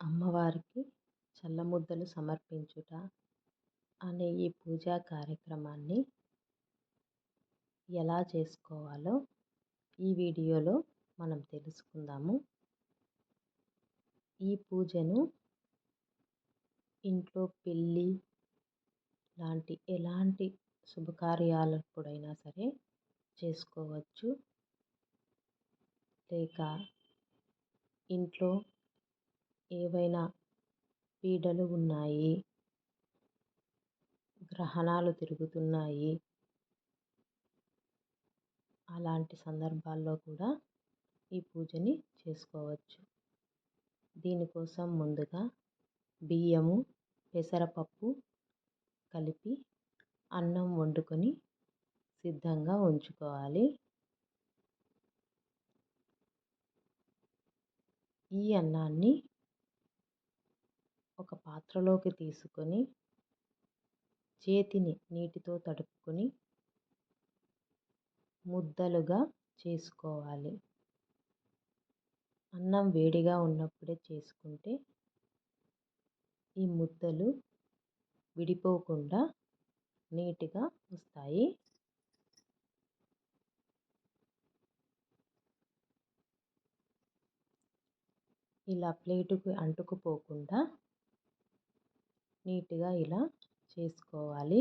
అమ్మవారికి చల్లముద్దలు సమర్పించుట అనే ఈ పూజా కార్యక్రమాన్ని ఎలా చేసుకోవాలో ఈ వీడియోలో మనం తెలుసుకుందాము. ఈ పూజను ఇంట్లో పెళ్ళి లాంటి ఎలాంటి శుభకార్యాలప్పుడైనా సరే చేసుకోవచ్చు. లేక ఇంట్లో ఏవైనా పీడలు ఉన్నాయి. గ్రహణాలు తిరుగుతున్నాయి. అలాంటి సందర్భాల్లో కూడా ఈ పూజని చేసుకోవచ్చు. దీనికోసం ముందుగా బియ్యము పెసరపప్పు కలిపి అన్నం వండుకొని సిద్ధంగా ఉంచుకోవాలి. ఈ అన్నాన్ని ఒక పాత్రలోకి తీసుకొని చేతిని నీటితో తడుపుకొని ముద్దలుగా చేసుకోవాలి. అన్నం వేడిగా ఉన్నప్పుడే చేసుకుంటే ఈ ముద్దలు విడిపోకుండా నీట్గా వస్తాయి. ఇలా ప్లేటుకి అంటుకుపోకుండా నీట్గా ఇలా చేసుకోవాలి.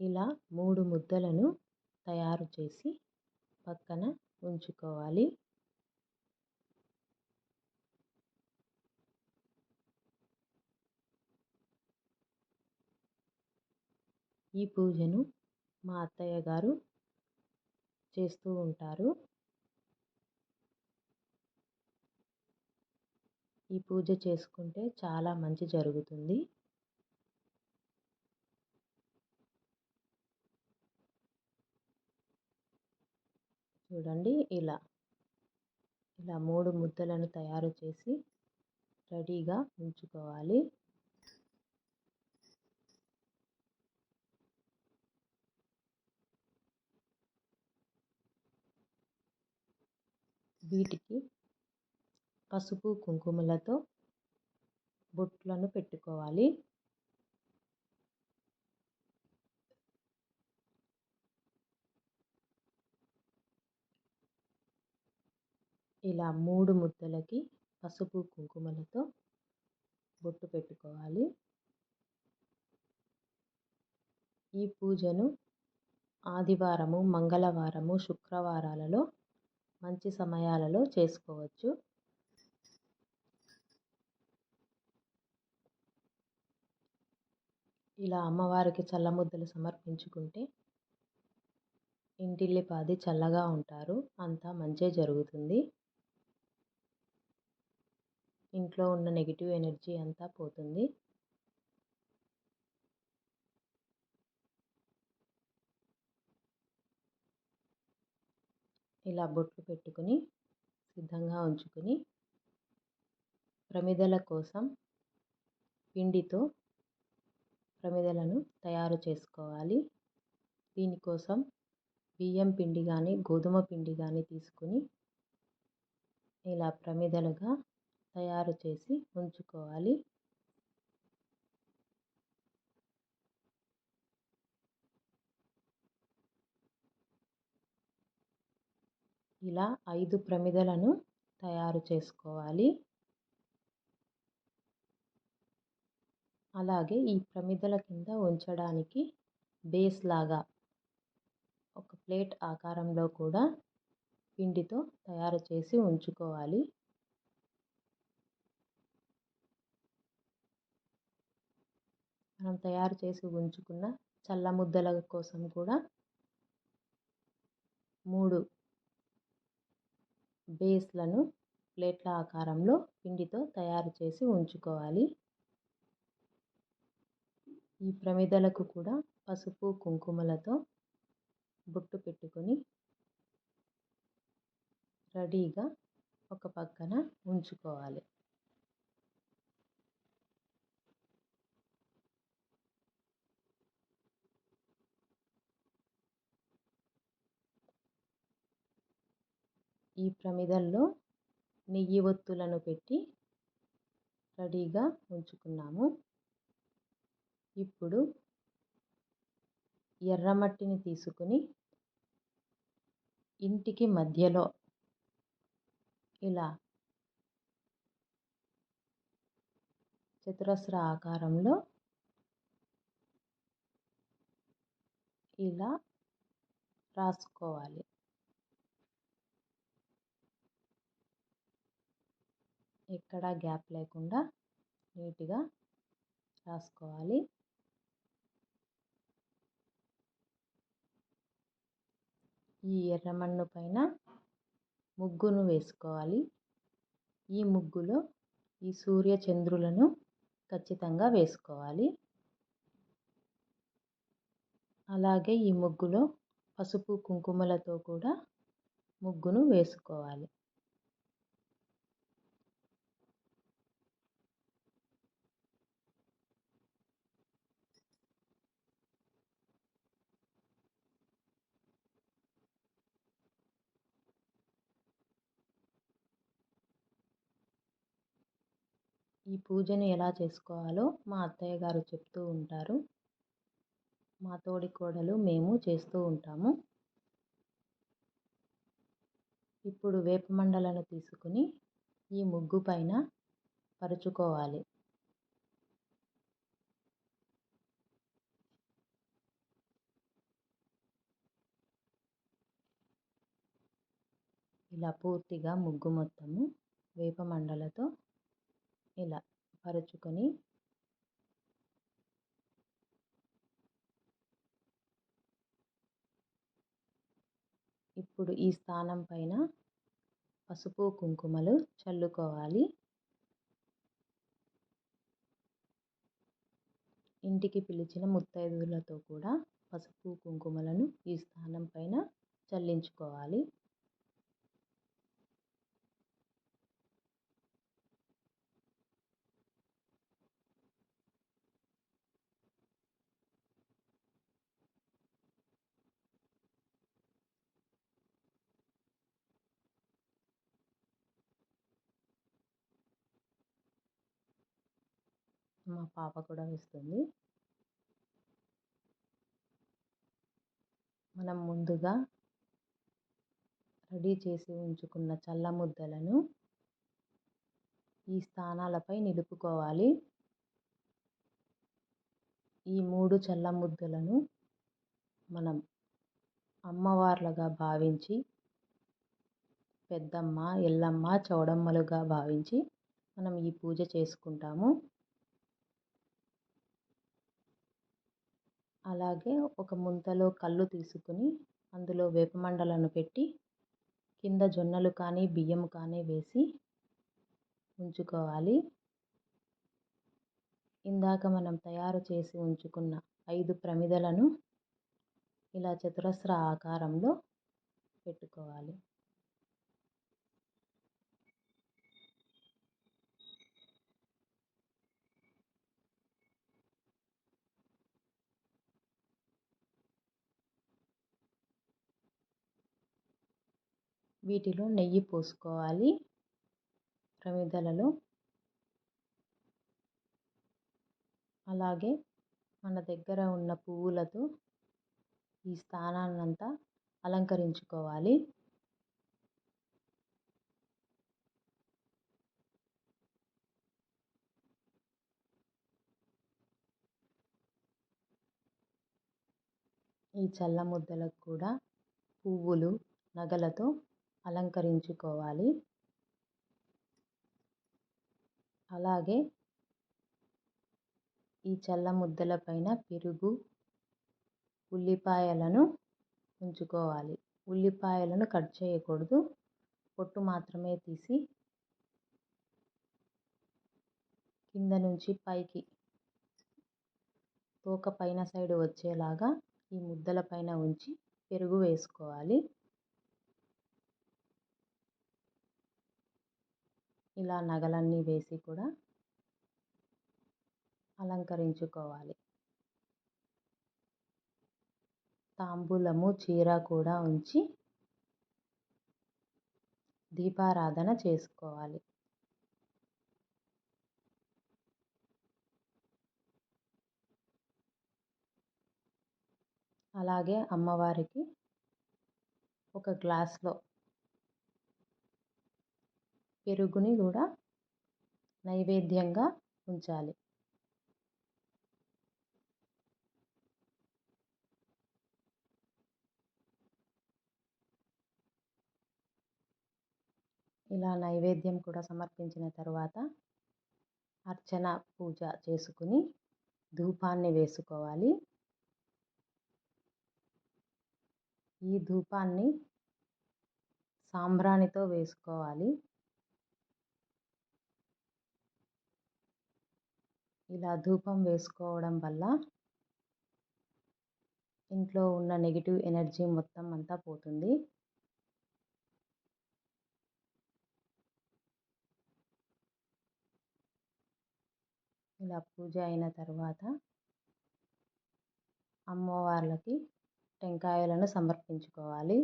ఇలా మూడు ముద్దలను తయారు చేసి పక్కన ఉంచుకోవాలి. ఈ పూజను మా అత్తయ్య గారు చేస్తూ ఉంటారు. ఈ పూజ చేసుకుంటే చాలా మంచి జరుగుతుంది. చూడండి ఇలా ఇలా మూడు ముద్దలను తయారు చేసి రెడీగా ఉంచుకోవాలి. వీటికి పసుపు కుంకుమలతో బొట్లను పెట్టుకోవాలి. ఇలా మూడు ముద్దలకి పసుపు కుంకుమలతో బొట్టు పెట్టుకోవాలి. ఈ పూజను ఆదివారము మంగళవారము శుక్రవారాలలో మంచి సమయాలలో చేసుకోవచ్చు. ఇలా అమ్మవారికి చల్లముద్దలు సమర్పించుకుంటే ఇంటిల్లిపాది చల్లగా ఉంటారు. అంతా మంచే జరుగుతుంది. ఇంట్లో ఉన్న నెగిటివ్ ఎనర్జీ అంతా పోతుంది. ఇలా బొట్లు పెట్టుకుని సిద్ధంగా ఉంచుకుని ప్రమిదల కోసం పిండితో ప్రమిదలను తయారు చేసుకోవాలి. దీనికోసం బియ్యం పిండి కానీ గోధుమ పిండి కానీ తీసుకుని ఇలా ప్రమిదలుగా తయారు చేసి ఉంచుకోవాలి. ఇలా ఐదు ప్రమిదలను తయారు చేసుకోవాలి. అలాగే ఈ ప్రమిదల కింద ఉంచడానికి బేస్ లాగా ఒక ప్లేట్ ఆకారంలో కూడా పిండితో తయారు చేసి ఉంచుకోవాలి. మనం తయారు చేసి ఉంచుకున్న చల్ల ముద్దల కోసం కూడా మూడు బేస్లను ప్లేట్ల ఆకారంలో పిండితో తయారు చేసి ఉంచుకోవాలి. ఈ ప్రమిదలకు కూడా పసుపు కుంకుమలతో బొట్టు పెట్టుకొని రెడీగా ఒక పక్కన ఉంచుకోవాలి. ఈ ప్రమిదల్లో నెయ్యి ఒత్తులను పెట్టి రెడీగా ఉంచుకున్నాము. ఇప్పుడు ఎర్రమట్టిని తీసుకుని ఇంటికి మధ్యలో ఇలా చతురస్ర ఆకారంలో ఇలా రాసుకోవాలి. ఎక్కడా గ్యాప్ లేకుండా నీట్గా రాసుకోవాలి. ఈ ఎర్రమన్ను పైన ముగ్గును వేసుకోవాలి. ఈ ముగ్గులో ఈ సూర్య చంద్రులను ఖచ్చితంగా వేసుకోవాలి. అలాగే ఈ ముగ్గులో పసుపు కుంకుమలతో కూడా ముగ్గును వేసుకోవాలి. ఈ పూజను ఎలా చేసుకోవాలో మా అత్తయ్య గారు చెప్తూ ఉంటారు. మా తోడి కోడలు మేము చేస్తూ ఉంటాము. ఇప్పుడు వేపమండలను తీసుకుని ఈ ముగ్గు పైన పరుచుకోవాలి. ఇలా పూర్తిగా ముగ్గు మొత్తము వేపమండలతో ఇలా పరుచుకొని ఇప్పుడు ఈ స్థానం పైన పసుపు కుంకుమలు చల్లుకోవాలి. ఇంటికి పిలిచిన ముత్తైదువులతో కూడా పసుపు కుంకుమలను ఈ స్థానం పైన చల్లించుకోవాలి. మా పాప కూడా వేస్తుంది. మనం ముందుగా రెడీ చేసి ఉంచుకున్న చల్ల ముద్దలను ఈ స్థానాలపై నిలుపుకోవాలి. ఈ మూడు చల్ల ముద్దలను మనం అమ్మవార్లుగా భావించి పెద్దమ్మ ఎల్లమ్మ చౌడమ్మలుగా భావించి మనం ఈ పూజ చేసుకుంటాము. అలాగే ఒక ముంతలో కల్లు తీసుకుని అందులో వేపమండలను పెట్టి కింద జొన్నలు కానీ బియ్యం కానీ వేసి ఉంచుకోవాలి. ఇందాక మనం తయారు చేసి ఉంచుకున్న ఐదు ప్రమిదలను ఇలా చతురస్ర ఆకారంలో పెట్టుకోవాలి. వీటిలో నెయ్యి పోసుకోవాలి. ప్రమిదలలో అలాగే మన దగ్గర ఉన్న పువ్వులతో ఈ స్థానాన్నంతా అలంకరించుకోవాలి. ఈ చల్ల ముద్దలకు కూడా పువ్వులు నగలతో అలంకరించుకోవాలి. అలాగే ఈ చల్ల ముద్దల పైన పెరుగు ఉల్లిపాయలను ఉంచుకోవాలి. ఉల్లిపాయలను కట్ చేయకూడదు. పొట్టు మాత్రమే తీసి కింద నుంచి పైకి తోక పైన సైడ్ వచ్చేలాగా ఈ ముద్దల పైన ఉంచి పెరుగు వేసుకోవాలి. ఇలా నగలన్నీ వేసి కూడా అలంకరించుకోవాలి. తాంబూలము చీర కూడా ఉంచి దీపారాధన చేసుకోవాలి. అలాగే అమ్మవారికి ఒక గ్లాస్లో పెరుగుని కూడా నైవేద్యంగా ఉంచాలి. ఇలా నైవేద్యం కూడా సమర్పించిన తర్వాత అర్చన పూజ చేసుకుని ధూపాన్ని వేసుకోవాలి. ఈ ధూపాన్ని సాంబ్రాణితో వేసుకోవాలి. ఇలా ధూపం వేసుకోవడం వల్ల ఇంట్లో ఉన్న నెగిటివ్ ఎనర్జీ మొత్తం అంతా పోతుంది. ఇలా పూజ అయిన తర్వాత అమ్మవార్లకి టెంకాయలను సమర్పించుకోవాలి.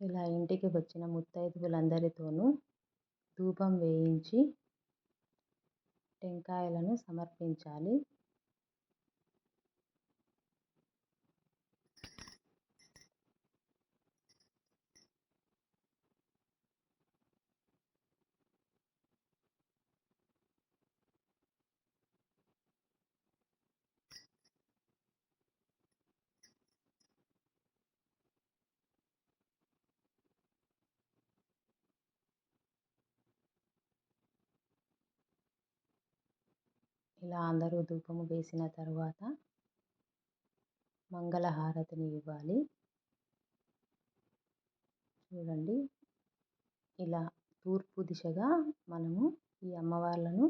ఇలా ఇంటికి వచ్చిన ముత్తైదువులందరితోనూ ధూపం వేయించి టెంకాయలను సమర్పించాలి. ఇలా అందరూ ధూపము వేసిన తర్వాత మంగళహారతిని ఇవ్వాలి. చూడండి. ఇలా తూర్పు దిశగా మనము ఈ అమ్మవార్లను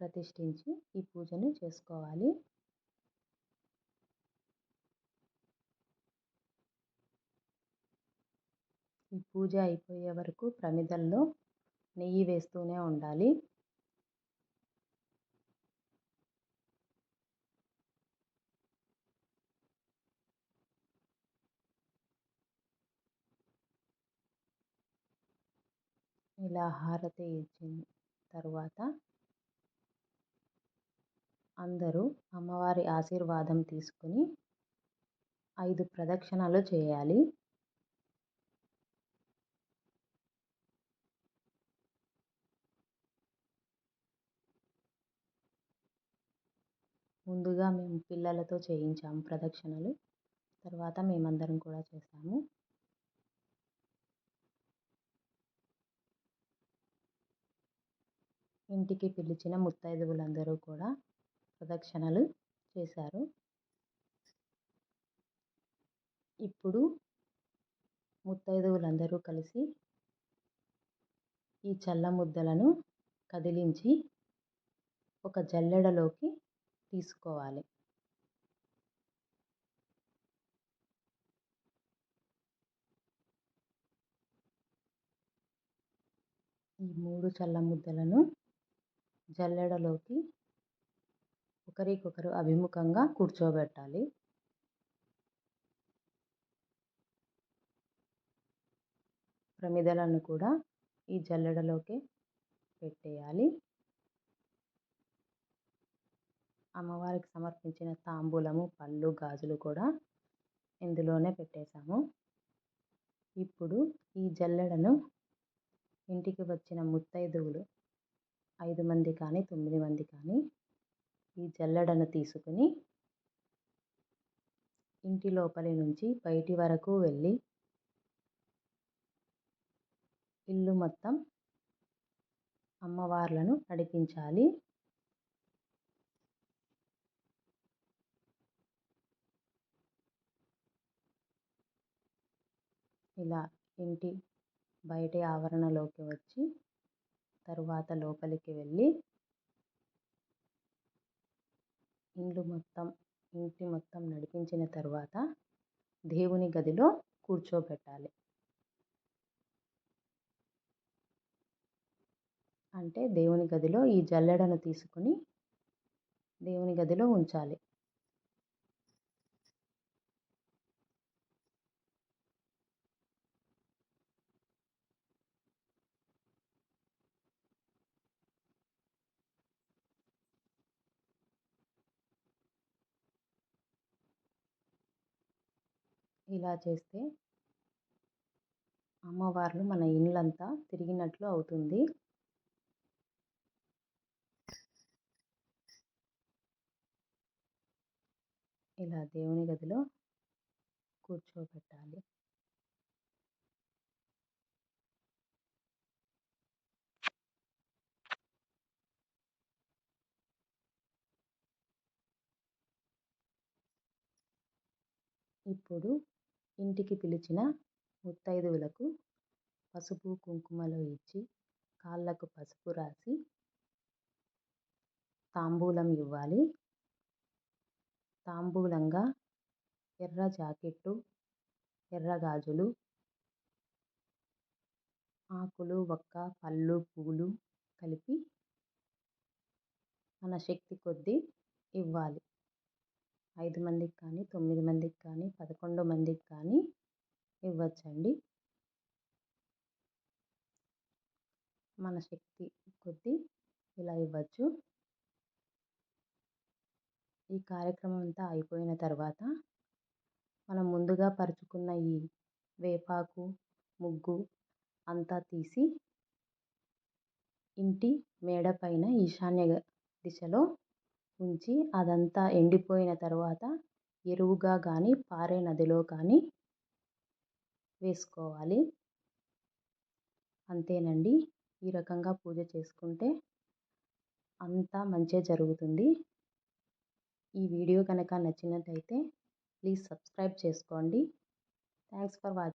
ప్రతిష్ఠించి ఈ పూజను చేసుకోవాలి. ఈ పూజ అయిపోయే వరకు ప్రమిదల్లో నెయ్యి వేస్తూనే ఉండాలి. ఇలా హారతి ఇచ్చిన తర్వాత అందరూ అమ్మవారి ఆశీర్వాదం తీసుకుని ఐదు ప్రదక్షిణలు చేయాలి. ముందుగా మేము పిల్లలతో చేయించాము ప్రదక్షిణలు. తర్వాత మేమందరం కూడా చేసాము ఇంటికి పిలిచిన ముత్తైదువులందరూ కూడా ప్రదక్షిణలు చేశారు. ఇప్పుడు ముత్తైదువులందరూ కలిసి ఈ చల్ల ముద్దలను కదిలించి ఒక జల్లెడలోకి తీసుకోవాలి. ఈ మూడు చల్ల ముద్దలను జల్లెడలోకి ఒకరికొకరు అభిముఖంగా కూర్చోబెట్టాలి. ప్రమిదలను కూడా ఈ జల్లెడలోకి పెట్టేయాలి. అమ్మవారికి సమర్పించిన తాంబూలము పళ్ళు గాజులు కూడా ఇందులోనే పెట్టేశాము. ఇప్పుడు ఈ జల్లెడను ఇంటికి వచ్చిన ముత్తైదువులు ఐదు మంది కానీ తొమ్మిది మంది కానీ ఈ జల్లెడను తీసుకుని ఇంటి లోపలి నుంచి బయటి వరకు వెళ్ళి ఇల్లు మొత్తం అమ్మవార్లను నడిపించాలి. ఇలా ఇంటి బయటి ఆవరణలోకి వచ్చి తరువాత లోపలికి వెళ్ళి ఇల్లు మొత్తం ఇంటి మొత్తం నడిపించిన తర్వాత దేవుని గదిలో కూర్చోబెట్టాలి. అంటే దేవుని గదిలో ఈ జల్లెడను తీసుకుని దేవుని గదిలో ఉంచాలి. ఇలా చేస్తే అమ్మవార్లు మన ఇల్లంతా తిరిగినట్లు అవుతుంది. ఇలా దేవుని గదిలో కూర్చోబెట్టాలి. ఇప్పుడు ఇంటికి పిలిచిన ముత్తైదువులకు పసుపు కుంకుమలు ఇచ్చి కాళ్ళకు పసుపు రాసి తాంబూలం ఇవ్వాలి. తాంబూలంగా ఎర్ర జాకెట్టు ఎర్ర గాజులు ఆకులు వక్క పళ్ళు పూలు కలిపి మన శక్తి కొద్దీ ఇవ్వాలి. ఐదు మందికి కానీ తొమ్మిది మందికి కానీ పదకొండు మందికి కానీ ఇవ్వచ్చండి. మన శక్తి కొద్దీ ఇలా ఇవ్వచ్చు. ఈ కార్యక్రమం అంతా అయిపోయిన తర్వాత మనం ముందుగా పరుచుకున్న ఈ వేపాకు ముగ్గు అంతా తీసి ఇంటి మేడ పైన ఈశాన్య దిశలో ఉంచి అదంతా ఎండిపోయిన తర్వాత ఎరువుగా కానీ పారే నదిలో కానీ వేసుకోవాలి. అంతేనండి. ఈ రకంగా పూజ చేసుకుంటే అంతా మంచి జరుగుతుంది. ఈ వీడియో కనుక నచ్చినట్టయితే ప్లీజ్ సబ్స్క్రైబ్ చేసుకోండి. Thanks for watching